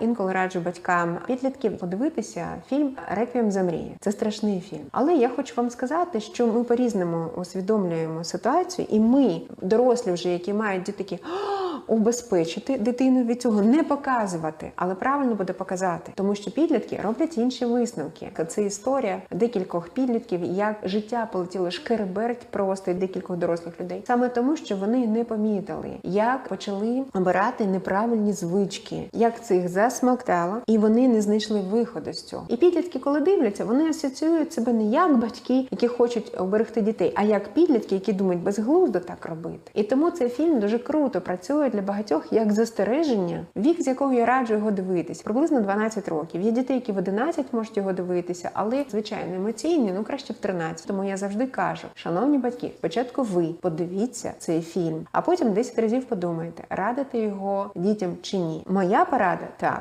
Інколи раджу батькам підлітків подивитися фільм Реквієм за мрії. Це страшний фільм. Але я хочу вам сказати, що ми по-різному усвідомлюємо ситуацію, і ми, дорослі, вже які мають «А, убезпечити дитину від цього, не показувати, але правильно буде показати, тому що підлітки роблять інші висновки. Це історія декількох підлітків, як життя полетіло шкереберть просто від декількох дорослих людей, саме тому, що вони не помітили, як почали обирати неправильні звички, як це їх засмоктало, і вони не знайшли виходу з цього. І підлітки, коли дивляться, вони асоціюють себе не як батьки, які хочуть оберегти дітей, а як підлітки, які думають безглуздо так робити. І тому цей фільм дуже круто працює для багатьох як застереження, вік з якого я раджу його дивитись, приблизно 12 років. Є діти, які в 11 можуть його дивитися, але звичайно емоційні, ну краще в 13. Тому я завжди кажу, шановні батьки, спочатку ви подивіться цей фільм, а потім 10 разів подумайте, радити його дітям чи ні. Моя порада так,